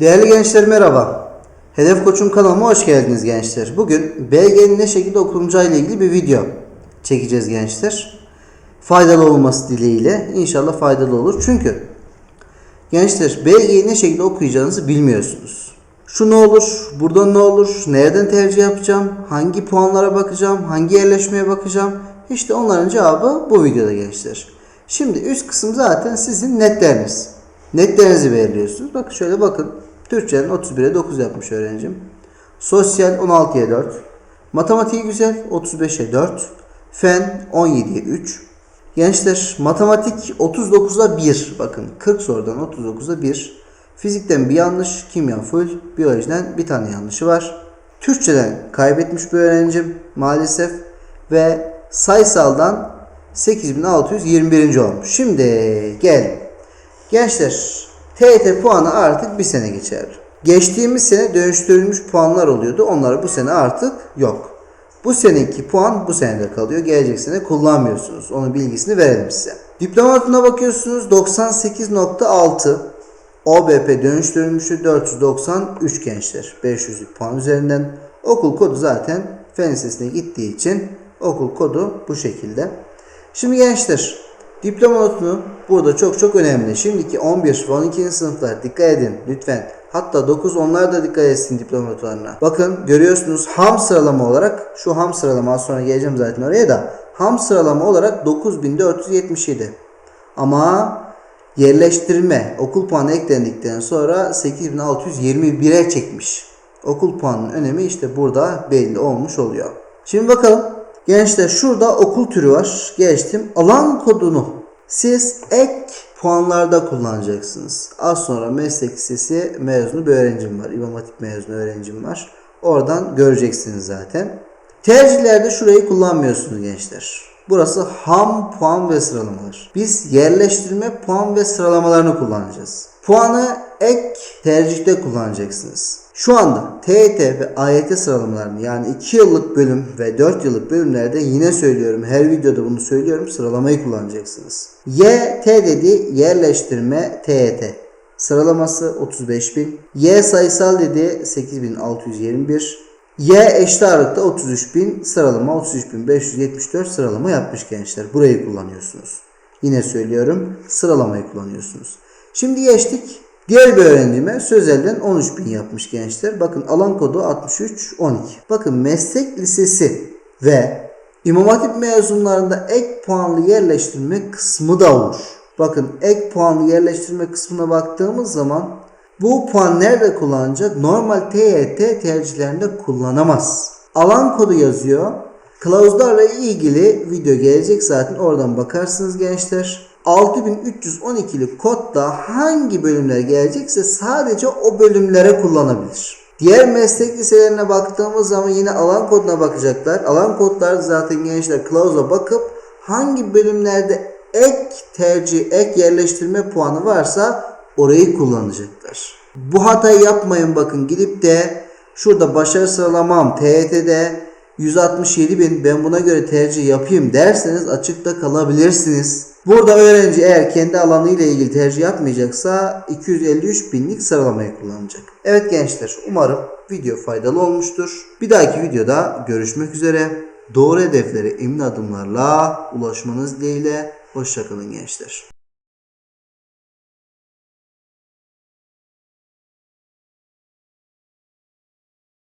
Değerli gençler merhaba. Hedef Koç'un kanalıma hoş geldiniz gençler. Bugün BG'nin ne şekilde okunacağı ile ilgili bir video çekeceğiz gençler. Faydalı olması dileğiyle. İnşallah faydalı olur. Çünkü gençler BG'yi ne şekilde okuyacağınızı bilmiyorsunuz. Şu ne olur, burada ne olur, nereden tercih yapacağım, hangi puanlara bakacağım, hangi yerleşmeye bakacağım. İşte onların cevabı bu videoda gençler. Şimdi üst kısım zaten sizin netleriniz. Netlerinizi belirliyorsunuz. Bakın şöyle bakın. Türkçenin 31'e 9 yapmış öğrencim. Sosyal 16'ya 4. Matematiği güzel 35'e 4. Fen 17'ye 3. Gençler matematik 39'a 1. Bakın 40 sorudan 39'a 1. Fizikten bir yanlış, kimya full, biyolojiden bir tane yanlışı var. Türkçeden kaybetmiş bir öğrencim maalesef ve sayısaldan 8621. olmuş. Şimdi gel. Gençler TYT puanı artık bir sene geçerli. Geçtiğimiz sene dönüştürülmüş puanlar oluyordu. Onlar bu sene artık yok. Bu seneki puan bu senede kalıyor. Gelecek sene kullanmıyorsunuz. Onun bilgisini verelim size. Diploma notuna bakıyorsunuz 98.6. OBP dönüştürülmüşü 493 gençler. 500'lük puan üzerinden. Okul kodu zaten fen lisesine gittiği için okul kodu bu şekilde. Şimdi gençler diploma notunu burada çok çok önemli. Şimdiki 11 ve 12. sınıflar dikkat edin lütfen. Hatta 9 onlar da dikkat etsin diploma notlarına. Bakın görüyorsunuz ham sıralama olarak şu ham sıralama az sonra geleceğim zaten oraya da ham sıralama olarak 9477. Ama yerleştirme okul puanı eklendikten sonra 8621'e çekmiş. Okul puanının önemi işte burada belli olmuş oluyor. Şimdi bakalım gençler şurada okul türü var. Geçtim. Alan kodunu siz ek puanlarda kullanacaksınız. Az sonra meslek lisesi mezunu bir öğrencim var. İmam Hatip mezunu öğrencim var. Oradan göreceksiniz zaten. Tercihlerde şurayı kullanmıyorsunuz gençler. Burası ham puan ve sıralamalar. Biz yerleştirme puan ve sıralamalarını kullanacağız. Puanı ek tercihte kullanacaksınız. Şu anda TET ve AYT sıralamalarını yani 2 yıllık bölüm ve 4 yıllık bölümlerde yine söylüyorum. Her videoda bunu söylüyorum. Sıralamayı kullanacaksınız. YT dedi yerleştirme TET. Sıralaması 35.000. Y sayısal dedi 8621. Y eşit ağırlıkta 33.000 sıralama 33.574 sıralama yapmış gençler. Burayı kullanıyorsunuz. Yine söylüyorum sıralamayı kullanıyorsunuz. Şimdi geçtik. Diğer bir öğrencime sözelden 13.000 yapmış gençler. Bakın alan kodu 6312. Bakın meslek lisesi ve İmam Hatip mezunlarında ek puanlı yerleştirme kısmı da olur. Bakın ek puanlı yerleştirme kısmına baktığımız zaman bu puan nerede kullanacak? Normal TYT tercihlerinde kullanamaz. Alan kodu yazıyor. Kılavuzlarla ilgili video gelecek zaten oradan bakarsınız gençler. 6312'li kodda hangi bölümler gelecekse sadece o bölümlere kullanabilir. Diğer meslek liselerine baktığımız zaman yine alan koduna bakacaklar. Alan kodlar zaten gençler kılavuza bakıp hangi bölümlerde ek tercih, ek yerleştirme puanı varsa orayı kullanacaklar. Bu hatayı yapmayın bakın gidip de şurada başarı sıralamam TYT'de 167 bin ben buna göre tercih yapayım derseniz açıkta kalabilirsiniz. Burada öğrenci eğer kendi alanı ile ilgili tercih yapmayacaksa 253 binlik sıralamayı kullanacak. Evet gençler umarım video faydalı olmuştur. Bir dahaki videoda görüşmek üzere. Doğru hedeflere emin adımlarla ulaşmanız dileğiyle. Hoşçakalın gençler.